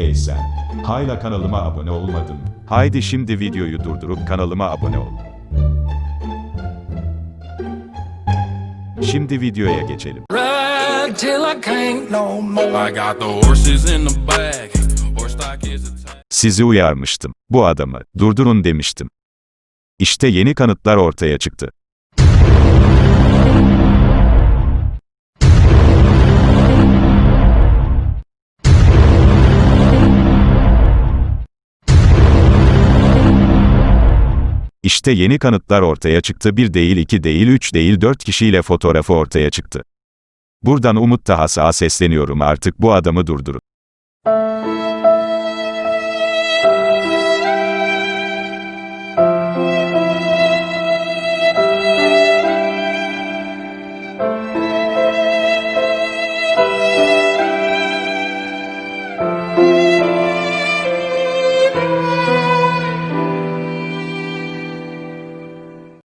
Hey sen. Hala kanalıma abone olmadın. Haydi şimdi videoyu durdurup kanalıma abone ol. Şimdi videoya geçelim. Sizi uyarmıştım. Bu adamı durdurun demiştim. İşte yeni kanıtlar ortaya çıktı. İşte yeni kanıtlar ortaya çıktı. Bir değil, iki değil, üç değil, dört kişiyle fotoğrafı ortaya çıktı. Buradan Umut Tahas'a sesleniyorum artık bu adamı durdurun.